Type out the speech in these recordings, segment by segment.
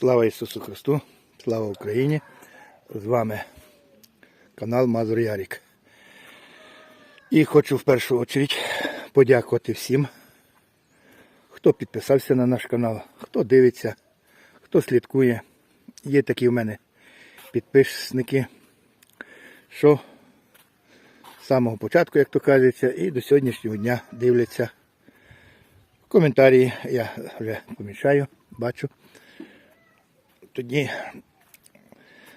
Слава Ісусу Христу, слава Україні! З вами канал Мазур Ярік. І хочу в першу чергу подякувати всім, хто підписався на наш канал, хто дивиться, хто слідкує. Є такі в мене підписники, що з самого початку, як то кажеться, і до сьогоднішнього дня дивляться. Коментарі я вже помічаю, бачу. Тоді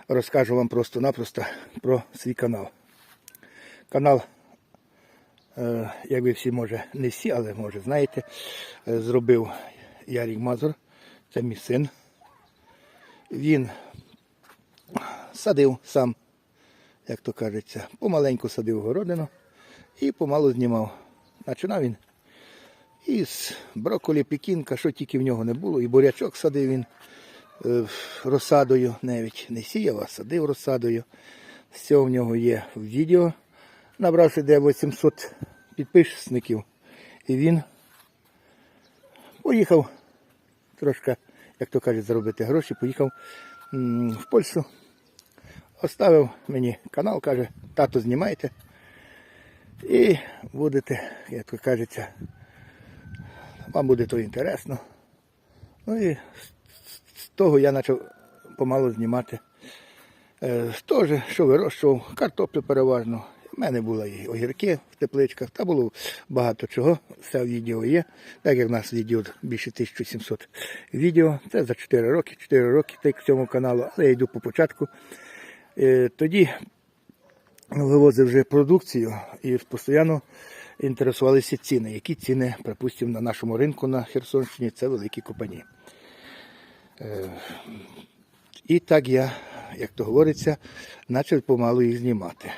розкажу вам просто-напросто про свій канал. Канал, е, як ви всі може, не всі, але може знаєте, е, зробив Ярік Мазур, це мій син. Він садив сам, як то кажеться, помаленьку садив городину і помалу знімав. Починав він із брокколі, пекінка, що тільки в нього не було, і бурячок садив він розсадою, навіть не сіяв, а садив розсадою. З цього в нього є відео. Набравши де 800 підписників. І він поїхав трошки, як то кажуть, заробити гроші, поїхав в Польщу. Оставив мені канал, каже, тато знімайте. І будете, як то кажеться, вам буде то інтересно. Ну і того я почав помалу знімати. Е, Теж, що вирощував, картоплю переважно. У мене були огірки в тепличках, та було багато чого. Все відео є. Так як в нас відео більше 1700 відео. Це за 4 роки, 4 роки так цьому каналу, але я йду по початку. Е, Тоді вивозив вже продукцію і постійно інтересувалися ціни. Які ціни, припустимо, на нашому ринку на Херсонщині це великі компанії. І так я, як то говориться, почав помалу їх знімати.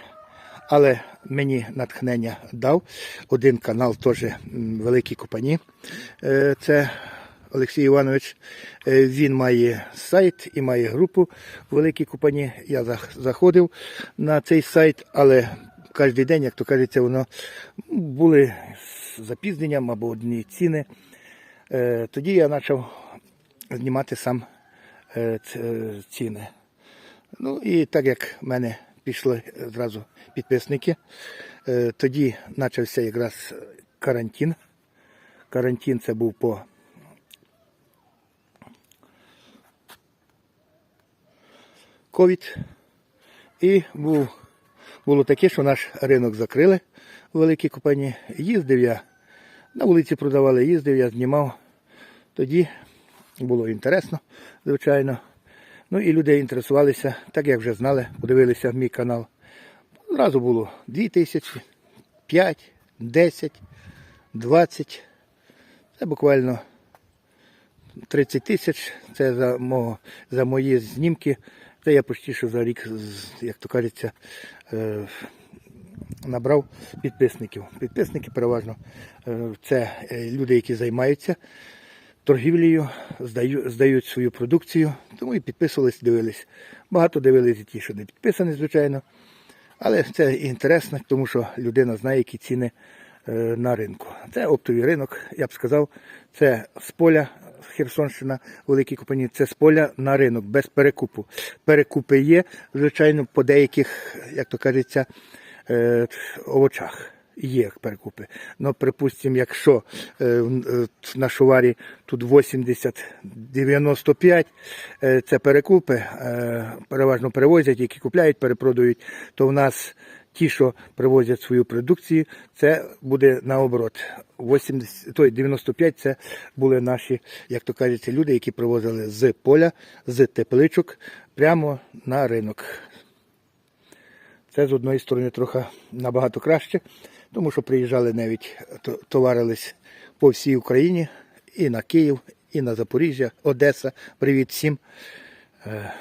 Але мені натхнення дав один канал, теж великі компанії. Е, Це Олексій Іванович. Е, Він має сайт і має групу великі компанії. Я заходив на цей сайт, але кожен день, як то кажеться, воно були з запізненням або одні ціни. Е, Тоді я почав знімати сам е, е, ціни. Ну і так як в мене пішли зразу підписники, е, тоді почався якраз карантин. Карантин це був по ковід. І був, було таке, що наш ринок закрили великі компанії. Їздив я, на вулиці продавали, їздив, я знімав. Тоді було інтересно, звичайно. Ну і люди інтересувалися, так як вже знали, подивилися мій канал. Зразу було 2 тисячі, 5, 10, 20. Це буквально 30 тисяч. Це за, мого, за мої знімки. Це я почти що за рік, як то кажеться, е, набрав підписників. Підписники переважно е, це е, люди, які займаються торгівлею, здаю, здають свою продукцію, тому і підписувались, дивились. Багато дивились і ті, що не підписані, звичайно. Але це інтересно, тому що людина знає, які ціни е, на ринку. Це оптовий ринок, я б сказав, це з поля Херсонщина, великі компанії, це з поля на ринок, без перекупу. Перекупи є, звичайно, по деяких, як то кажеться, е, овочах. Є перекупи. Ну, припустимо, якщо е, е, на шуварі тут 80-95, е, це перекупи, переважно перевозять, які купляють, перепродають, то в нас ті, що привозять свою продукцію, це буде наоборот. 80, той 95 це були наші, як то кажеться, люди, які привозили з поля, з тепличок прямо на ринок. Це з одної сторони трохи набагато краще, тому що приїжджали навіть товарились по всій Україні, і на Київ, і на Запоріжжя, Одеса. Привіт всім. Е,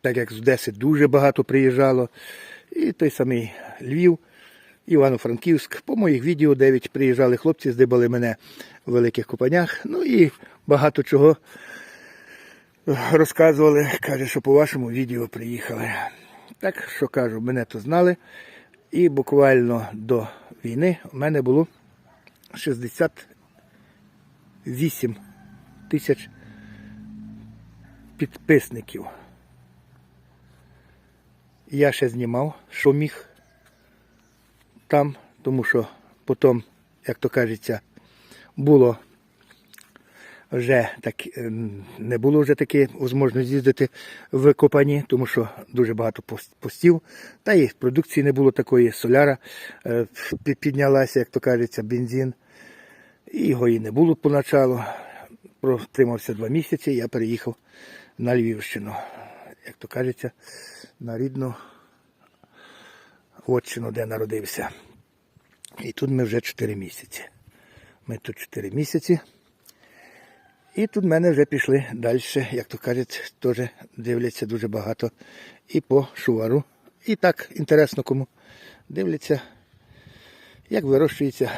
Так як з Одеси дуже багато приїжджало. І той самий Львів, Івано-Франківськ. По моїх відео 9 приїжджали хлопці, здибали мене в великих компаніях. Ну і багато чого розказували. Каже, що по вашому відео приїхали. Так що кажу, мене то знали. І буквально до війни у мене було 68 тисяч підписників. Я ще знімав, що міг там, тому що потім, як то кажеться, було вже так ем, не було вже таки можливості їздити в Копані, тому що дуже багато постів, та і продукції не було такої, соляра е, піднялася, як то кажеться, бензин. І його і не було поначалу. Протримався два місяці, я переїхав на Львівщину, як то кажеться, на рідну Отчину, де народився. І тут ми вже 4 місяці. Ми тут 4 місяці. І тут в мене вже пішли далі, як то кажуть, теж дивляться дуже багато і по шувару. І так інтересно кому дивляться, як вирощується.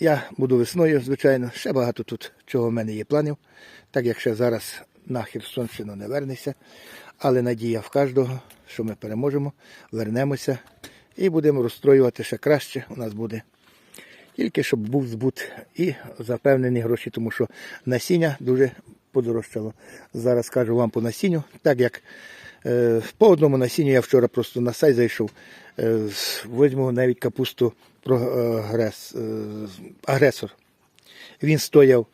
Я буду весною, звичайно, ще багато тут чого в мене є планів, так як ще зараз на Херсонщину не вернеся. Але надія в кожного, що ми переможемо, вернемося і будемо розстроювати ще краще. У нас буде тільки щоб був збут і запевнені гроші, тому що насіння дуже подорожчало. Зараз кажу вам по насінню, так як е, по одному насінню я вчора просто на сайт зайшов, е, візьму навіть капусту прогрес, е, агресор. Він стояв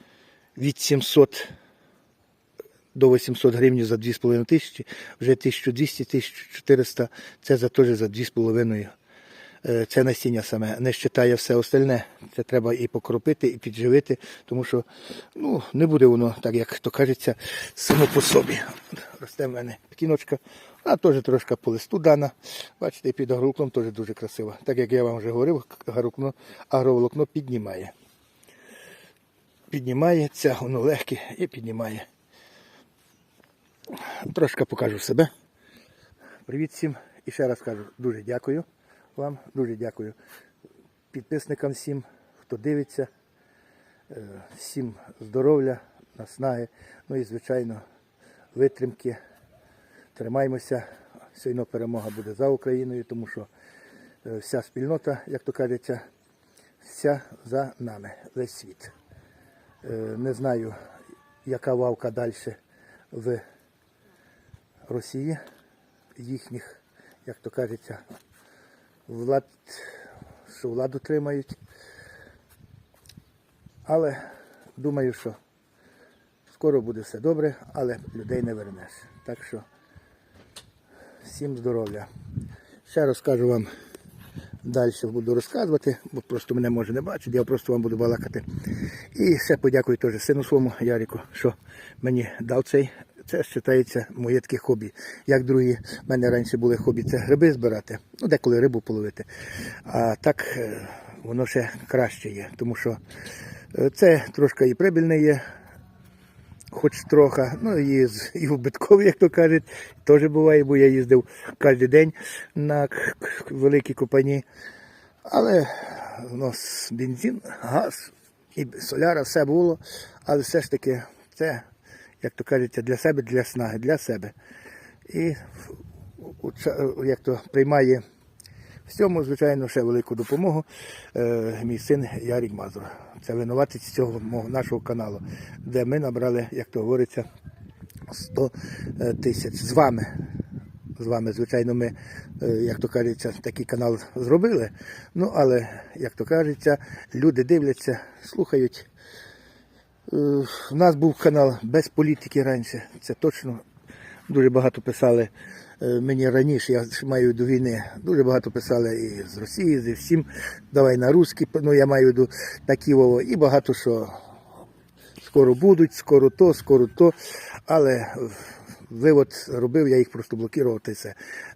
від 700 до 800 гривень за 2,5 тисячі, вже 1200-1400, це за теж за 2,5 Е, це насіння саме не щитає все остальне. Це треба і покропити, і підживити, тому що ну, не буде воно, так як то кажеться, само по собі. Росте в мене кіночка, вона теж трошки по листу дана. Бачите, під агроволокном теж дуже красиво. Так як я вам вже говорив, агроволокно, піднімає. Піднімає, це воно легке і піднімає. Трошки покажу себе. Привіт всім. І ще раз кажу, дуже дякую вам, дуже дякую підписникам всім, хто дивиться. Е, Всім здоров'я, наснаги, ну і, звичайно, витримки. Тримаймося. Сьогодні перемога буде за Україною, тому що е, вся спільнота, як то кажеться, вся за нами, весь світ. Е, Не знаю, яка вавка далі в Росії, їхніх, як то кажеться, влад, що владу тримають. Але думаю, що скоро буде все добре, але людей не вернеш. Так що всім здоров'я. Ще розкажу вам далі буду розказувати, бо просто мене може не бачити, я просто вам буду балакати. І ще подякую теж сину своєму Ярику, що мені дав цей. Це вважається моє таке хобі. Як другі, в мене раніше були хобі, це гриби збирати, ну деколи рибу половити. А так е, воно ще краще є, тому що е, це трошки і прибильне є, хоч трохи, ну і, і убиткові, як то кажуть, теж буває, бо я їздив кожен день на великій компанії. Але у нас бензин, газ і соляра, все було, але все ж таки це, як то кажеться, для себе, для снаги, для себе. І як то приймає в цьому, звичайно, ще велику допомогу е, мій син Ярік Мазур. Це винуватець цього нашого каналу, де ми набрали, як то говориться, 100 е, тисяч з вами. З вами, звичайно, ми, е, як то кажеться, такий канал зробили. Ну, але, як то кажеться, люди дивляться, слухають. У нас був канал без політики раніше, це точно. Дуже багато писали е, мені раніше, я маю до війни, дуже багато писали і з Росії, зі всім. Давай на русський, ну я маю до такі Вова, і багато що скоро будуть, скоро то, скоро то. Але вивод робив, я їх просто блокував та.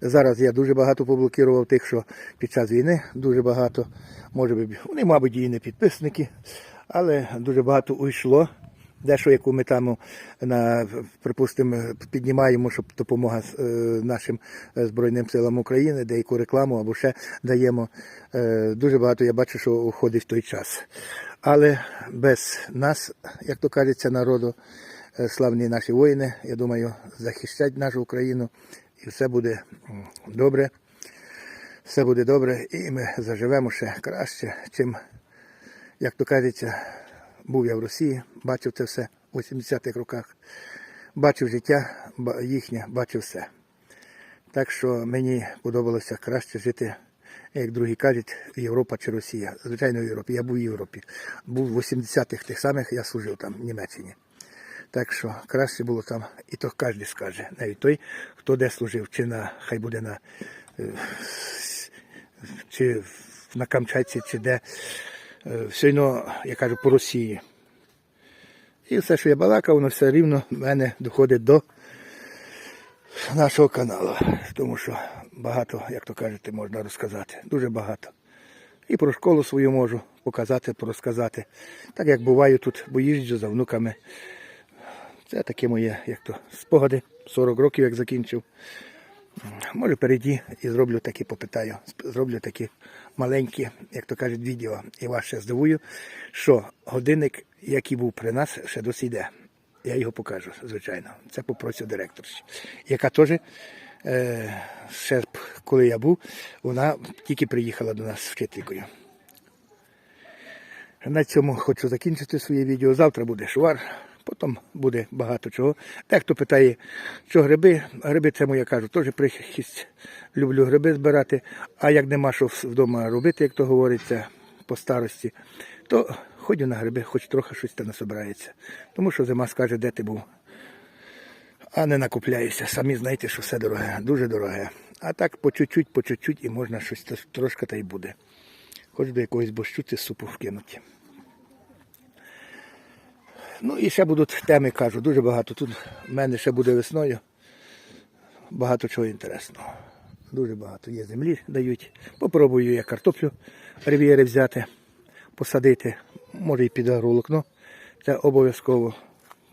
Зараз я дуже багато поблокував тих, що під час війни дуже багато. Може би, вони, мабуть, і не підписники, але дуже багато уйшло. Дещо, яку ми там на, припустимо, піднімаємо, щоб допомога е, нашим е, Збройним силам України, деяку рекламу або ще даємо. Е, дуже багато я бачу, що уходить в той час. Але без нас, як то кажеться, народу, е, славні наші воїни, я думаю, захищать нашу Україну і все буде добре. Все буде добре, і ми заживемо ще краще, чим, як то кажеться, був я в Росії, бачив це все у 80-х роках. бачив життя їхнє, бачив все. Так що мені подобалося краще жити, як другі кажуть, Європа чи Росія. Звичайно, в Європі. Я був в Європі. Був в 80-х тих самих, я служив там, в Німеччині. Так що краще було там, і то кожен скаже, навіть той, хто де служив, чи на хай буде на е, чи на Камчатці, чи де. Е, Все одно, я кажу, по Росії. І все, що я балакав, воно все рівно в мене доходить до нашого каналу. Тому що багато, як то кажете, можна розказати. Дуже багато. І про школу свою можу показати, порозказати. Так як буваю тут, бо їжджу за внуками. Це таке моє, як то, спогади. 40 років, як закінчив. Може, перейді і зроблю такі, попитаю. Зроблю такі маленькі, як то кажуть, відео. І вас ще здивую, що годинник, який був при нас, ще досі йде. Я його покажу, звичайно. Це попросив директорші, яка теж, е, ще коли я був, вона тільки приїхала до нас вчителькою. На цьому хочу закінчити своє відео. Завтра буде швар, потім буде багато чого. Дехто питає, що гриби. Гриби це моя кажу, теж прихисть. Люблю гриби збирати. А як нема що вдома робити, як то говориться, по старості, то ходю на гриби, хоч трохи щось та насобирається. Тому що зима скаже, де ти був. А не накупляюся. Самі знаєте, що все дороге, дуже дороге. А так по чуть-чуть, по чуть-чуть і можна щось трошки та й буде. Хоч до якогось борщу чи супу вкинути. Ну і ще будуть теми, кажу, дуже багато. Тут в мене ще буде весною. Багато чого інтересного. Дуже багато є землі дають. Попробую я картоплю рев'єри взяти, посадити. Може і під агролокно. Це обов'язково.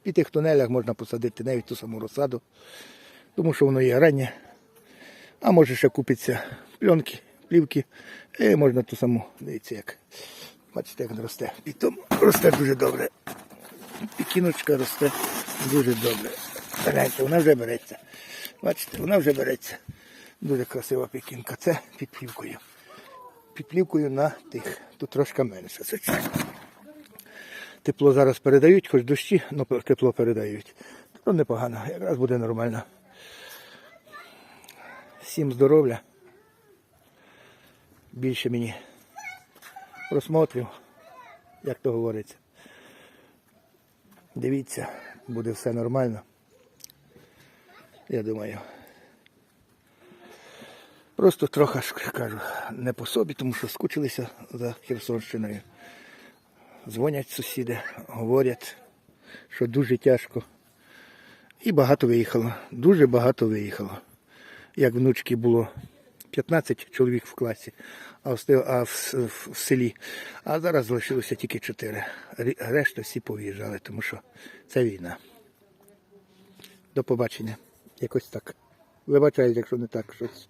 І тих тунелях можна посадити навіть ту саму розсаду, тому що воно є раннє. А може ще купиться пленки, плівки. І можна ту саму, дивіться як. Бачите, як росте. І тому росте дуже добре. Пікіночка росте дуже добре. Гляньте, вона вже береться. Бачите, вона вже береться. Дуже красива пікінка. Це під плівкою. Під на тих. Тут трошки менше. Тепло зараз передають, хоч дощі, але тепло передають. То непогано, якраз буде нормально. Всім здоров'я. Більше мені просмотрів, як то говориться. Дивіться, буде все нормально. Я думаю. Просто трохи кажу, не по собі, тому що скучилися за Херсонщиною. Дзвонять сусіди, говорять, що дуже тяжко. І багато виїхало. Дуже багато виїхало. Як внучки було 15 чоловік в класі, а в, селі. А зараз залишилося тільки 4. Рі- Решта всі повиїжджали, тому що це війна. До побачення. Якось так. Вибачаю, якщо не так щось.